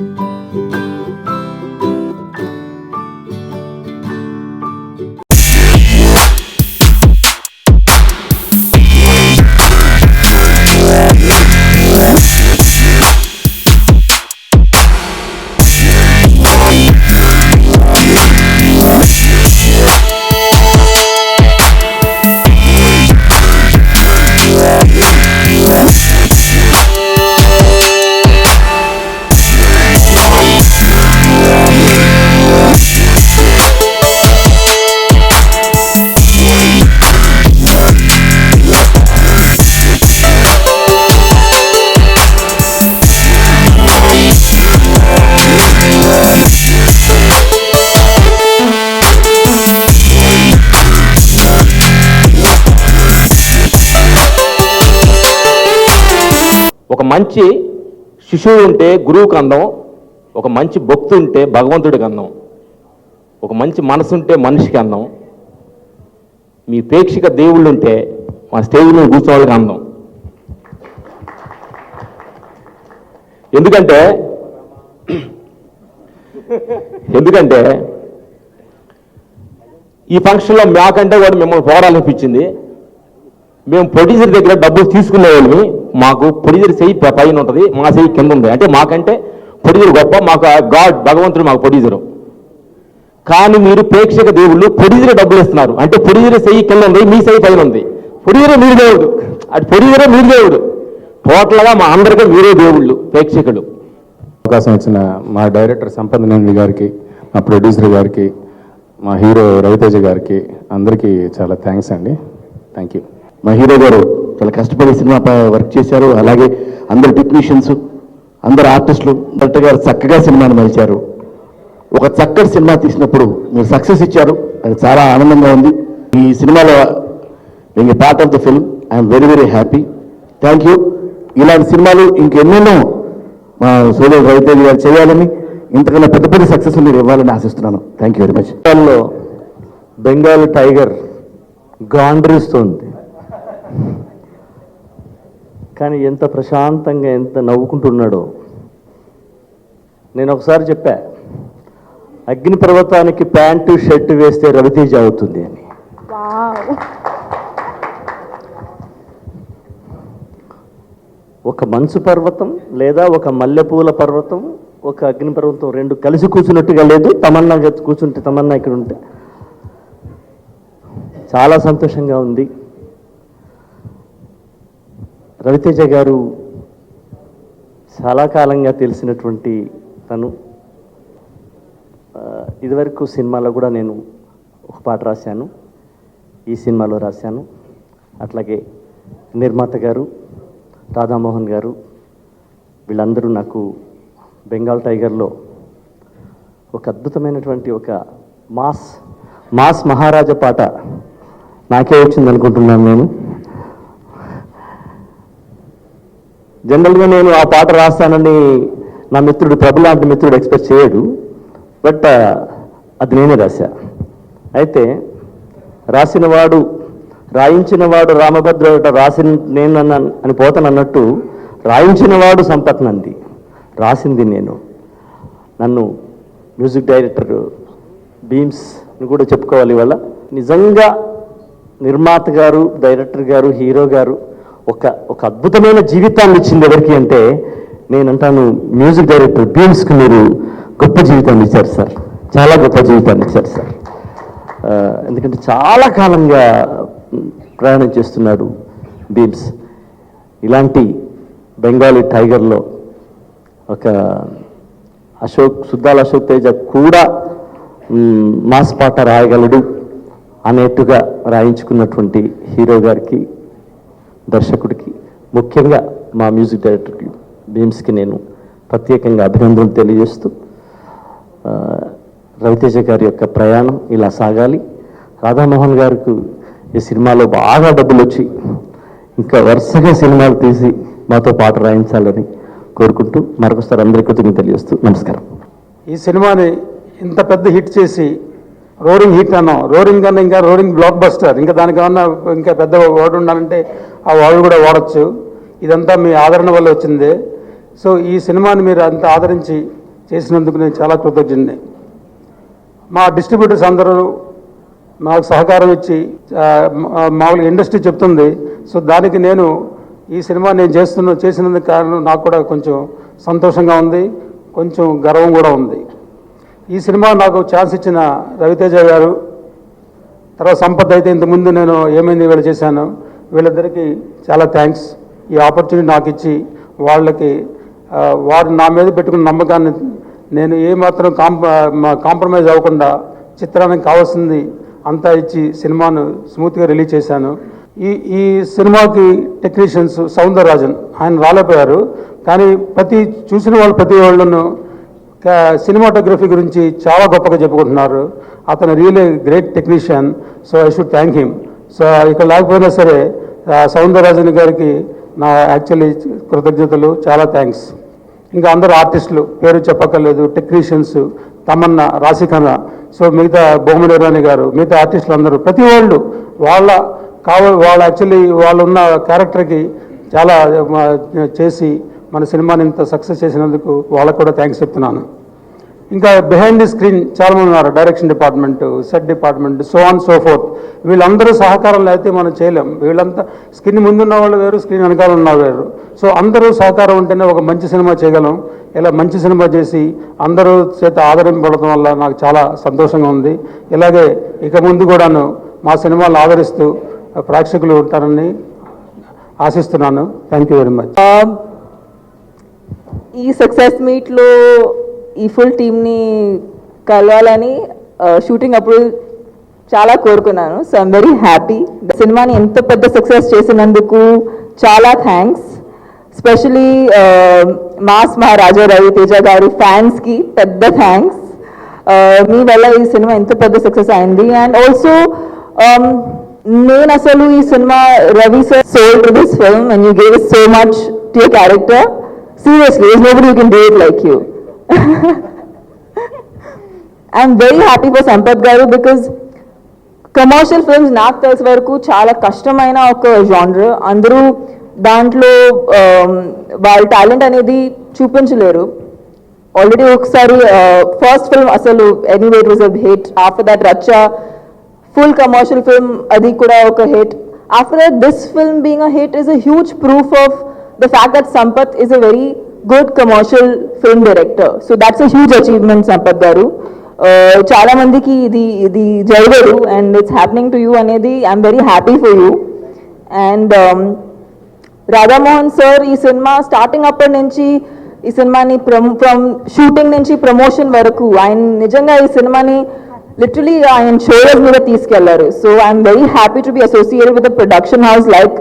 ఒక మంచి శిశువు ఉంటే గురువుకి అందం ఒక మంచి భక్తు ఉంటే భగవంతుడికి అందం ఒక మంచి మనసు ఉంటే మనిషికి అందం మీ ప్రేక్షక దేవుళ్ళు ఉంటే మా స్టేజ్ మీద కూర్చోవాళ్ళకి అందం ఎందుకంటే ఎందుకంటే ఈ ఫంక్షన్లో మాకంటే కూడా మిమ్మల్ని పోరాలనిపించింది మేము ప్రొడ్యూసర్ దగ్గర డబ్బులు తీసుకునే వాళ్ళని మాకు ప్రొడ్యూసర్ సెయ్యి పైన ఉంటుంది మా సెయ్యి కింద ఉంది అంటే మాకంటే ప్రొడ్యూసర్ గొప్ప మాకు గాడ్ భగవంతుడు మాకు ప్రొడ్యూసరు. కానీ మీరు ప్రేక్షక దేవుళ్ళు ప్రొడ్యూసర్ డబ్బులు ఇస్తున్నారు. అంటే ప్రొడ్యూసర్ సెయ్యి కింద ఉంది మీ చెయ్యి పైన ఉంది. ప్రొడ్యూసర్ మీరు దేవుడు. అటు ప్రొడ్యూసరే మీరు దేవుడు. టోటల్గా మా అందరికీ మీరే దేవుళ్ళు ప్రేక్షకులు. అవకాశం ఇచ్చిన మా డైరెక్టర్ సంపదనంది గారికి మా ప్రొడ్యూసర్ గారికి మా హీరో రవితేజ గారికి అందరికీ చాలా థ్యాంక్స్ అండి. Thank you. మా హీరో గారు చాలా కష్టపడి సినిమా వర్క్ చేశారు. అలాగే అందరు టెక్నీషియన్స్ అందరు ఆర్టిస్టులు డైరెక్టర్ గారు చక్కగా సినిమాను మలిచారు ఒక చక్కటి సినిమా తీసినప్పుడు మీరు సక్సెస్ ఇచ్చారు. అది చాలా ఆనందంగా ఉంది. ఈ సినిమాలో being part of the film I'm very very happy thank you ఇలాంటి సినిమాలు ఇంకెన్నెన్నో మా సోదరు రవితేజ్ గారు చేయాలని ఇంతకన్నా పెద్ద పెద్ద సక్సెస్ మీరు ఇవ్వాలని ఆశిస్తున్నాను. Thank you very much Bengal tiger గాండ్రిస్తుంది. కానీ ఎంత ప్రశాంతంగా ఎంత నవ్వుకుంటున్నాడో. నేను ఒకసారి చెప్పా అగ్ని పర్వతానికి ప్యాంటు షర్ట్ వేస్తే రవితేజ అవుతుంది అని. ఒక మంచు పర్వతం లేదా ఒక మల్లెపూల పర్వతం ఒక అగ్ని పర్వతం రెండు కలిసి కూర్చున్నట్టుగా లేదు. తమన్నా కూర్చుంటే తమన్నా ఇక్కడ ఉంటే. చాలా సంతోషంగా ఉంది. రవితేజ గారు చాలా కాలంగా తెలిసినటువంటి తను. ఇదివరకు సినిమాలో కూడా నేను ఒక పాట రాశాను. ఈ సినిమాలో రాశాను. అట్లాగే నిర్మాత గారు రాధామోహన్ గారు వీళ్ళందరూ నాకు బెంగాల్ టైగర్లో ఒక అద్భుతమైనటువంటి ఒక మాస్ మాస్ మహారాజా పాట నాకే వచ్చింది అనుకుంటున్నాను నేను. జనరల్గా నేను ఆ పాట రాస్తానని నా మిత్రుడు ప్రభు లాంటి మిత్రుడు ఎక్స్పెక్ట్ చేయడు. బట్ అది నేనే రాశా. అయితే రాసినవాడు రాయించినవాడు రామభద్రుడట రాసిన నేను అని పోతానన్నట్టు రాయించినవాడు సంపత్ నంది. రాసింది నేను. నన్ను మ్యూజిక్ డైరెక్టర్ బీమ్స్ అని కూడా చెప్పుకోవాలి ఇవాళ. నిజంగా నిర్మాత గారు డైరెక్టర్ గారు హీరో గారు ఒక ఒక అద్భుతమైన జీవితాన్ని ఇచ్చింది ఎవరికి అంటే నేను అంటాను మ్యూజిక్ డైరెక్టర్ బీమ్స్కి మీరు గొప్ప జీవితాన్ని ఇచ్చారు సార్. చాలా గొప్ప జీవితాన్ని ఇచ్చారు సార్. ఎందుకంటే చాలా కాలంగా ప్రయాణం చేస్తున్నాడు బీమ్స్ ఇలాంటి బెంగాలీ టైగర్లో ఒక అశోక్ సుద్దాల అశోక్ తేజ కూడా మాస్ పాట రాయగలడు అనేట్టుగా రాయించుకున్నటువంటి హీరో గారికి దర్శకుడికి ముఖ్యంగా మా మ్యూజిక్ డైరెక్టర్కి బీమ్స్కి నేను ప్రత్యేకంగా అభినందనలు తెలియజేస్తూ రవితేజ గారి యొక్క ప్రయాణం ఇలా సాగాలి. రాధామోహన్ గారికి ఈ సినిమాలో బాగా డబ్బులు వచ్చి ఇంకా వరుసగా సినిమాలు తీసి మాతో పాట రాయించాలని కోరుకుంటూ మరొకసారి అందరికీ కృతజ్ఞతలు తెలియజేస్తూ నమస్కారం. ఈ సినిమాని ఇంత పెద్ద హిట్ చేసి రోరింగ్ హిట్ అన్నాం. రోరింగ్ కన్నా ఇంకా రోరింగ్ బ్లాక్ బస్టర్ ఇంకా దానికన్నా ఇంకా పెద్ద వాడు ఉండాలంటే ఆ వాడు కూడా వాడచ్చు. ఇదంతా మీ ఆదరణ వల్ల వచ్చింది. సో ఈ సినిమాని మీరు అంత ఆదరించి చేసినందుకు నేను చాలా కృతజ్ఞుడిని మా డిస్ట్రిబ్యూటర్స్ అందరూ మాకు సహకారం ఇచ్చి మామూలుగా ఇండస్ట్రీ చెప్తుంది. సో దానికి నేను ఈ సినిమా నేను చేస్తున్న చేసినందుకు కారణం నాకు కూడా కొంచెం సంతోషంగా ఉంది. కొంచెం గర్వం కూడా ఉంది. ఈ సినిమా నాకు ఛాన్స్ ఇచ్చిన రవితేజ గారు తర్వాత సంపత్ అయితే ఇంతకుముందు నేను ఏమైంది వీళ్ళు చేశాను వీళ్ళిద్దరికీ చాలా థ్యాంక్స్ ఈ ఆపర్చునిటీ నాకు ఇచ్చి వాళ్ళకి వారు నా మీద పెట్టుకున్న నమ్మకాన్ని నేను ఏమాత్రం మా- కాంప్రమైజ్ అవ్వకుండా చిత్రానికి కావాల్సింది అంతా ఇచ్చి సినిమాను స్మూత్గా రిలీజ్ చేశాను. ఈ ఈ సినిమాకి టెక్నీషియన్స్ సౌందరరాజన్ ఆయన రాలేకపోయారు. కానీ ప్రతి చూసిన వాళ్ళు ప్రతి వాళ్ళను సినిమాటోగ్రఫీ గురించి చాలా గొప్పగా చెప్పుకుంటున్నారు. అతను really great technician so I should thank him so ఇక్కడ లేకపోయినా సరే సౌందరరాజన్ గారికి నా యాక్చువల్లీ కృతజ్ఞతలు చాలా థ్యాంక్స్ ఇంకా అందరు ఆర్టిస్టులు పేరు చెప్పక్కర్లేదు టెక్నీషియన్స్ తమన్నా రాశిఖన్నా. సో మిగతా బొమ్మల రాణి గారు మిగతా ఆర్టిస్టులు అందరూ ప్రతి వాళ్ళు వాళ్ళ కావ వాళ్ళు యాక్చువల్లీ వాళ్ళు ఉన్న క్యారెక్టర్కి చాలా చేసి మన సినిమాని ఇంత సక్సెస్ చేసినందుకు వాళ్ళకు కూడా థ్యాంక్స్ చెప్తున్నాను. ఇంకా బిహైండ్ ది స్క్రీన్ చాలా మంది ఉన్నారు direction department set department so on so forth వీళ్ళందరూ సహకారం లేకపోతే మనం చేయలేం. వీళ్ళంతా స్క్రీన్ ముందున్న వాళ్ళు వేరు స్క్రీన్ వెనకాల ఉన్న వాళ్ళు వేరు. సో అందరూ సహకారం ఉంటేనే ఒక మంచి సినిమా చేయగలం. ఇలా మంచి సినిమా చేసి అందరూ చేత ఆదరింపడటం వల్ల నాకు చాలా సంతోషంగా ఉంది. ఇలాగే ఇక ముందు కూడాను మా సినిమాలు ఆదరిస్తూ ప్రేక్షకులు ఉంటారని ఆశిస్తున్నాను. థ్యాంక్ యూ వెరీ మచ్ ఈ సక్సెస్ మీట్లో ఈ ఫుల్ టీమ్ని కలవాలని షూటింగ్ అప్పుడు చాలా కోరుకున్నాను. సో ఐమ్ వెరీ హ్యాపీ సినిమాని ఎంత పెద్ద సక్సెస్ చేసినందుకు చాలా thanks specially mass Maharaja Ravi Teja garu ఫ్యాన్స్కి పెద్ద థ్యాంక్స్ మీ వల్ల ఈ సినిమా ఎంత పెద్ద సక్సెస్ అయింది. అండ్ ఆల్సో um, నేను అసలు ఈ cinema Ravi sir soul to this film and you gave so much to character Seriously, there's nobody who can do it like you I'm very happy for Sampath garu because commercial films నాకు తెలిసే వరకు చాలా కష్టమైన ఒక జాన్ర్ అందరూ దాంట్లో um, వాళ్ళ talent అనేది చూపించలేరు. ఆల్రెడీ ఒకసారి uh, ఫస్ట్ ఫిల్మ్ అసలు anyway it was a hit after that Rachcha full commercial film అది కూడా ఒక hit after that this film being a hit is a huge proof of the fact that Sampath is a very good commercial film director so that's a huge achievement, Sampath garu uh, చాలా మందికి ఇది ఇది జరగదు and it's happening to you అనేది I'm very happy for you and Radhamohan sir ఈ cinema starting అప్పటి నుంచి ఈ సినిమాని ఫ్రమ్ షూటింగ్ నుంచి ప్రమోషన్ వరకు ఆయన నిజంగా ఈ సినిమాని లిటరలీ ఆయన షోరూస్ మీద తీసుకెళ్ళారు. So I'm very happy to be associated with production house like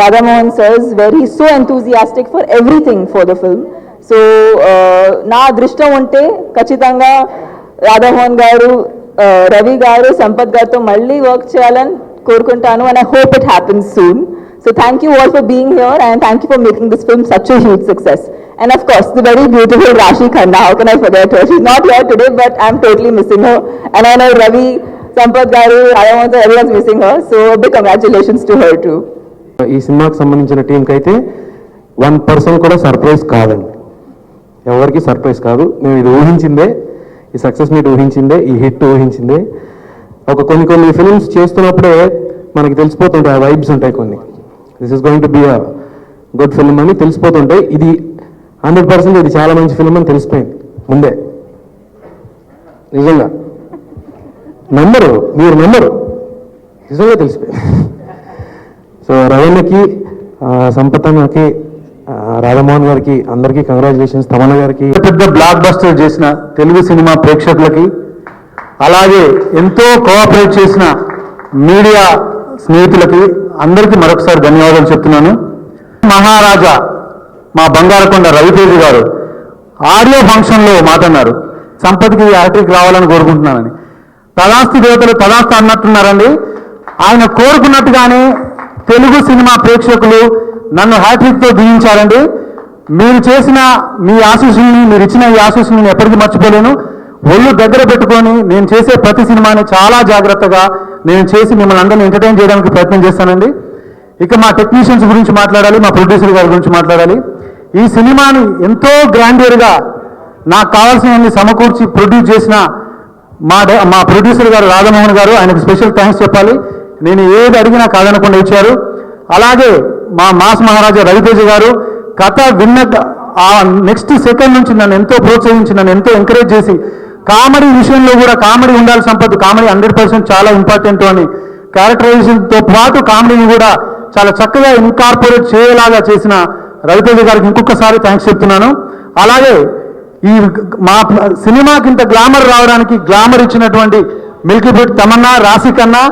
Radhamohan sir's very so enthusiastic for everything for the film so నా అదృష్టం ఉంటే ఖచ్చితంగా రాధామోహన్ గారు రవి గారు సంపత్ గారితో మళ్ళీ వర్క్ చేయాలని కోరుకుంటాను and I hope it happens soon so thank you all for being here and thank you for making this film such a huge success and of course the very beautiful Rashi Khanna how can I forget her she's not here today but I'm totally missing her and I know Ravi Sampath Garu Ayamoto everyone's missing her so a big congratulations to her too ఈ సినిమాకి సంబంధించిన టీంకి అయితే one person కూడా surprise కాదండి ఎవరికి surprise కాదు మేము ఇది ఊహించిందే ఈ సక్సెస్ మీట్ ఊహించిందే ఈ హిట్ ఊహించిందే ఒక కొన్ని కొన్ని ఫిల్మ్స్ చేస్తున్నప్పుడే మనకి తెలిసిపోతుంటాయి ఆ వైబ్స్ ఉంటాయి కొన్ని this is going to be a good film అని తెలిసిపోతుంటే ఇది హండ్రెడ్ పర్సెంట్ ఇది చాలా మంచి ఫిల్మ్ అని తెలిసిపోయింది. ముందే. నిజంగా. నమ్మరు మీరు నమ్మరు నిజంగా తెలిసిపోయింది. సో రవీణకి సంపతన్నకి రాధమోహన్ గారికి అందరికీ కంగ్రాచులేషన్స్ తమన్న గారికి. పెద్ద బ్లాక్ బస్టర్ చేసిన తెలుగు సినిమా ప్రేక్షకులకి అలాగే ఎంతో కోఆపరేట్ చేసిన మీడియా స్నేహితులకి అందరికీ మరొకసారి ధన్యవాదాలు చెప్తున్నాను. మహారాజా మా బంగారకొండ రవితేజ గారు ఆడియో ఫంక్షన్లో మాట్లాడినారు. సంపత్కి హ్యాట్రిక్ రావాలని కోరుకుంటున్నానని. తదాస్తి దేవతలు తదాస్తి అన్నట్టున్నారండి. ఆయన కోరుకున్నట్టుగానే తెలుగు సినిమా ప్రేక్షకులు నన్ను హ్యాట్రిక్తో దీవించారండి. మీరు చేసిన మీ ఆశీస్సుని మీరు ఇచ్చిన ఈ ఆశీస్సుని నేను ఎప్పటికీ మర్చిపోలేను. ఒళ్ళు దగ్గర పెట్టుకొని నేను చేసే ప్రతి సినిమాని చాలా జాగ్రత్తగా నేను చేసి మిమ్మల్ని అందరిని ఎంటర్టైన్ చేయడానికి ప్రయత్నం చేస్తానండి. ఇక మా టెక్నీషియన్స్ గురించి మాట్లాడాలి మా ప్రొడ్యూసర్ గారి గురించి మాట్లాడాలి. ఈ సినిమాని ఎంతో గ్రాండియర్గా నాకు కావాల్సినవన్నీ సమకూర్చి ప్రొడ్యూస్ చేసిన మా మా ప్రొడ్యూసర్ గారు రాధామోహన్ గారు ఆయనకు స్పెషల్ థ్యాంక్స్ చెప్పాలి. నేను ఏది అడిగినా కాదనకుండా ఇచ్చారు. అలాగే మా మాస్ మహారాజా రవితేజ గారు కథ విన్న ఆ నెక్స్ట్ సెకండ్ నుంచి నన్ను ఎంతో ప్రోత్సహించి నన్ను ఎంతో ఎంకరేజ్ చేసి కామెడీ విషయంలో కూడా కామెడీ ఉండాలి సంపద కామెడీ హండ్రెడ్ పర్సెంట్ చాలా ఇంపార్టెంట్ అని. క్యారెక్టరైజేషన్తో పాటు కామెడీని కూడా చాలా చక్కగా ఇన్కార్పొరేట్ చేయలాగా చేసిన రవితేజ గారికి ఇంకొకసారి థ్యాంక్స్ చెప్తున్నాను. అలాగే ఈ మా సినిమాకి ఇంత గ్లామర్ రావడానికి గ్లామర్ ఇచ్చినటువంటి మిల్కీ బుట్ తమన్నా రాశి కన్నా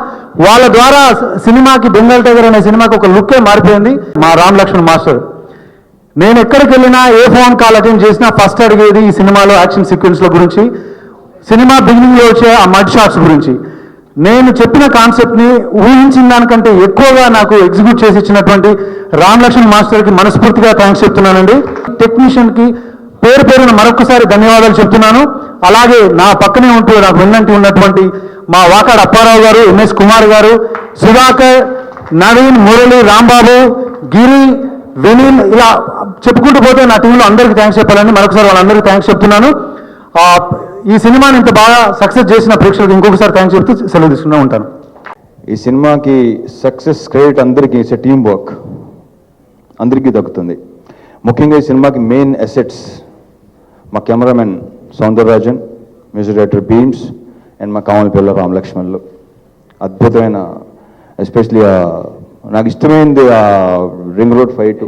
వాళ్ళ ద్వారా సినిమాకి బెంగాల్ టైగర్ అనే సినిమాకి ఒక లుక్కే మారిపోయింది. మా రామ్ లక్ష్మణ్ మాస్టర్. నేను ఎక్కడికి వెళ్ళినా ఏ ఫోన్ కాల్ అటెండ్ చేసినా ఫస్ట్ అడిగేది ఈ సినిమాలో యాక్షన్ సీక్వెన్స్ల గురించి. సినిమా బిగినింగ్లో వచ్చే ఆ మడ్ షాట్స్ గురించి. నేను చెప్పిన కాన్సెప్ట్ని ఊహించిన దానికంటే ఎక్కువగా నాకు ఎగ్జిక్యూట్ చేసి ఇచ్చినటువంటి రామ్ లక్ష్మణ్ మాస్టర్కి మనస్ఫూర్తిగా థ్యాంక్స్ చెప్తున్నానండి. టెక్నీషియన్కి పేరు పేరున మరొకసారి ధన్యవాదాలు చెప్తున్నాను. అలాగే నా పక్కనే ఉంటూ నాకు వెన్నంటి ఉన్నటువంటి మా వాకాడ అప్పారావు గారు ఎంఎస్ కుమార్ గారు సుధాకర్ నవీన్ మురళి రాంబాబు గిరి వినీల్ ఇలా చెప్పుకుంటూ పోతే నా టీంలో అందరికీ థ్యాంక్స్ చెప్పాలండి. మరొకసారి వాళ్ళందరికీ థ్యాంక్స్ చెప్తున్నాను. ఈ సినిమాని ఇంత బాగా సక్సెస్ చేసిన ప్రేక్షకులకు ఇంకొకసారి థ్యాంక్స్ చెప్తూ సెలవు తీసుకుంటూ ఉంటాను. ఈ సినిమాకి సక్సెస్ క్రెడిట్ అందరికీ ఇట్స్ టీమ్ వర్క్ అందరికీ దక్కుతుంది. ముఖ్యంగా ఈ సినిమాకి మెయిన్ అసెట్స్ మా cameraman Soundararajan music director Bheems and మా కామన్ పిల్ల రామ్ లక్ష్మణ్లు అద్భుతమైన ఎస్పెషలీ నాకు ఇష్టమైనది ఆ రింగ్ రోడ్ ఫైట్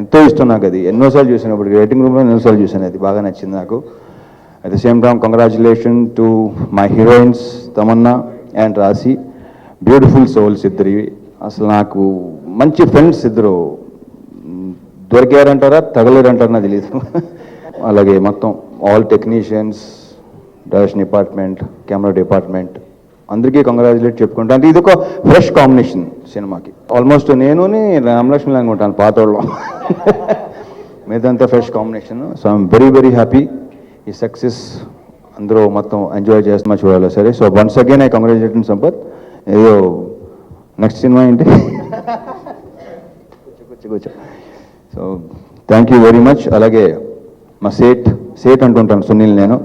ఎంతో ఇష్టం నాకు అది ఎన్నోసార్లు చూసాను ఇప్పుడు రేటింగ్ రూమ్లో ఎన్నోసార్లు చూసాను అది బాగా నచ్చింది నాకు. At the same time congratulation to my heroines Tamannaah and Raashi beautiful souls ఇద్దరివి అసలు నాకు మంచి ఫ్రెండ్స్ ఇద్దరు. దొరికారంటారా తగలేరంటారా నాకు తెలియదు అలాగే మొత్తం all technicians direction department camera department అందరికీ కంగ్రాచులేట్ చెప్పుకుంటాను అంటే ఇది ఒక ఫ్రెష్ కాంబినేషన్ సినిమాకి. ఆల్మోస్ట్ నేను రామలక్ష్మి ఉంటాను పాత వాళ్ళం. మీదంతా fresh combination so I'm very very happy ఈ సక్సెస్ అందరూ మొత్తం ఎంజాయ్ చేస్తున్నా చూడాలి సరే. So once again I congratulation Sampath ఏదో నెక్స్ట్ సినిమా ఏంటి? So thank you very much అలాగే మా సేట్ సేట్ అంటుంటాను సునీల్ నేను.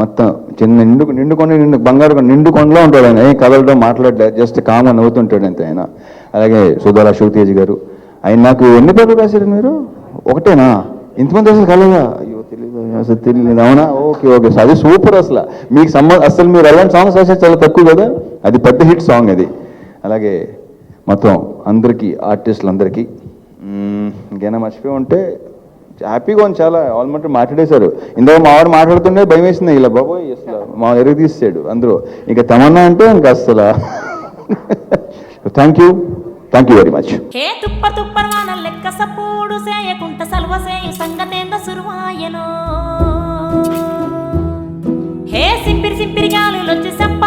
మొత్తం చిన్న నిండు నిండుకొని నిండు బంగారు నిండుకొండలో నిండు కొండలో ఉంటాడు ఆయన. ఏం కదలడం మాట్లాడలే జస్ట్ కామ్గా నవ్వుతుంటాడు అంతే ఆయన. అలాగే సుధారా శివతేజ్ గారు. ఆయన నాకు ఎన్ని పేర్లు రాశారు మీరు? ఒకటేనా? ఇంతమంది అసలు కలగా అయ్యో అసలు తెలియదు అవునా? Okay okay. అది సూపర్ అసలు. మీకు సంబంధం అసలు మీరు అలాంటి సాంగ్స్ రాసేది చాలా తక్కువ కదా? అది పెద్ద హిట్ సాంగ్ అది. అలాగే మొత్తం అందరికీ ఆర్టిస్టులందరికీ. ఇంకేనా ఇంకేమైనా మర్చిపోయి ఉంటే హ్యాపీగా ఉంది చాలా. ఆల్మోస్ట్ మాట్లాడేశారు. ఇందాక మా వారు మాట్లాడుతుంటే భయం వేసింది. ఇలా బాబోయ్ అసలు మా ఎరుగు తీసాడు అందరూ ఇంకా తమన్నా అంటే ఇంకా అసలు. Thank you thank you very much hey తుప్ప తుప్పర్వాన లెక్క సపోడు సేయకుంట సల్వ సేయు సంగతేంద సురువాయనో. హే సింపిరి సింపిరి గాలులొచ్చి సంప